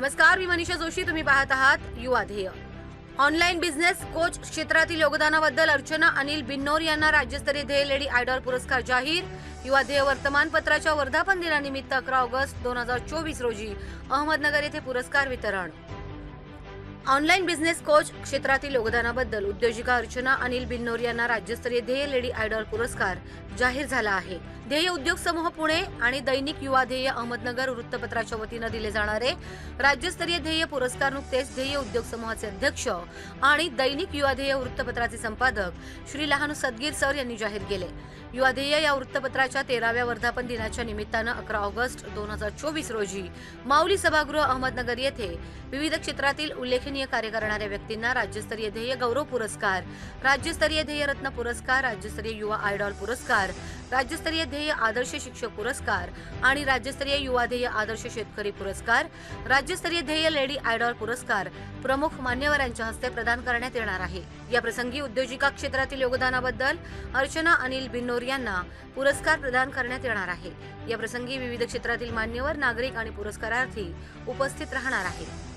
मी मनीषा जोशी तुम्ही पाहत आहात युवा ध्येय. ऑनलाईन बिझनेस कोच क्षेत्रातील योगदानाबद्दल अर्चना अनिल बिन्नोर यांना राज्यस्तरीय ध्येय लेडी आयडॉल पुरस्कार जाहीर. युवा ध्येय वर्तमानपत्राच्या वर्धापन दिनानिमित्त अकरा ऑगस्ट दोन हजार चोवीस रोजी अहमदनगर येथे पुरस्कार वितरण. ऑनलाईन बिझनेस कोच क्षेत्रातील योगदानाबद्दल उद्योजिका अर्चना अनिल बिन्नोर यांना राज्यस्तरीय ध्येय लेडी आयडॉल पुरस्कार जाहीर झाला आहे. ध्येय उद्योग समूह पुणे आणि दैनिक युवा ध्येय अहमदनगर वृत्तपत्राच्या वतीनं दिले जाणारे राज्यस्तरीय ध्येय पुरस्कार नुकतेच ध्येय उद्योग समूहाचे अध्यक्ष आणि दैनिक युवा ध्येय वृत्तपत्राचे संपादक श्री लहानू सदगीर सर यांनी जाहीर केले. युवा ध्येय या वृत्तपत्राच्या तेराव्या वर्धापन दिनाच्या निमित्तानं अकरा ऑगस्ट दोन हजार चोवीस रोजी माऊली सभागृह अहमदनगर येथे विविध क्षेत्रातील उल्लेखनीय कार्य करणाऱ्या व्यक्तींना राज्यस्तरीय ध्येय गौरव पुरस्कार राज्यस्तरीय ध्येयरत्न पुरस्कार राज्यस्तरीय युवा आयडॉल पुरस्कार राज्यस्तरीय ध्येय आदर्श शिक्षक पुरस्कार आणि राज्यस्तरीय युवा ध्येय आदर्श शेतकरी पुरस्कार राज्यस्तरीय ध्येय लेडी आयडॉल पुरस्कार प्रमुख मान्यवरांच्या हस्ते प्रदान करण्यात येणार आहे. या प्रसंगी उद्योजिका क्षेत्रातील योगदानाबद्दल अर्चना अनिल बिन्नोर यांना पुरस्कार प्रदान करण्यात येणार आहे. या प्रसंगी विविध क्षेत्रातील मान्यवर नागरिक आणि पुरस्कारार्थी उपस्थित राहणार आहेत.